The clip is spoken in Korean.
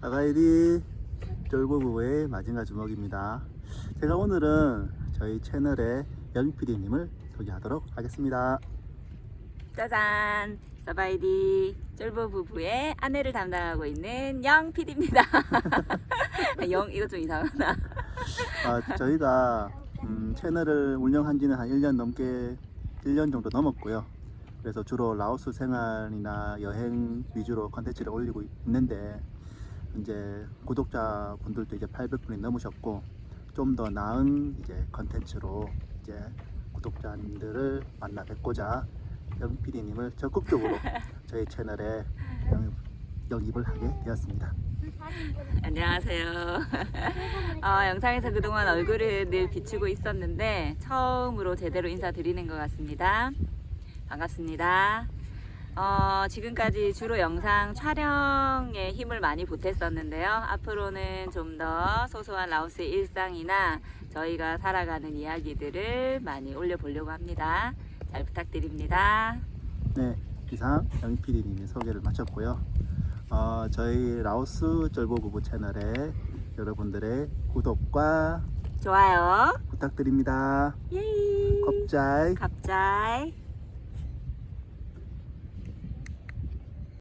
아가이디 쫄보부의 마징가 주먹입니다. 제가 오늘은 저희 채널의 영PD님을 소개하도록 하겠습니다. 짜잔! 서바이디 쫄보 부부의 아내를 담당하고 있는 영 PD입니다. 영 이거 좀 이상하나? 아, 저희가 음, 채널을 운영한 지는 한 1년 넘게 1년 정도 넘었고요. 그래서 주로 라오스 생활이나 여행 위주로 컨텐츠를 올리고 있는데 이제 구독자 분들도 이제 800분이 넘으셨고 좀 더 나은 이제 컨텐츠로 이제 구독자님들을 만나 뵙고자 영 PD님을 적극적으로 저희 채널에 영, 영입을 하게 되었습니다. 안녕하세요. 어, 영상에서 그동안 얼굴을 늘 비추고 있었는데 처음으로 제대로 인사드리는 것 같습니다. 반갑습니다. 어, 지금까지 주로 영상 촬영에 힘을 많이 보탰었는데요. 앞으로는 좀 더 소소한 라오스의 일상이나 저희가 살아가는 이야기들을 많이 올려보려고 합니다. 잘 부탁드립니다. 네, 이상 영 PD님의 소개를 마쳤고요. 어, 저희 라오스 쫄보 부부 채널에 여러분들의 구독과 좋아요. 부탁드립니다. 예이. 컵자이. 갑자이.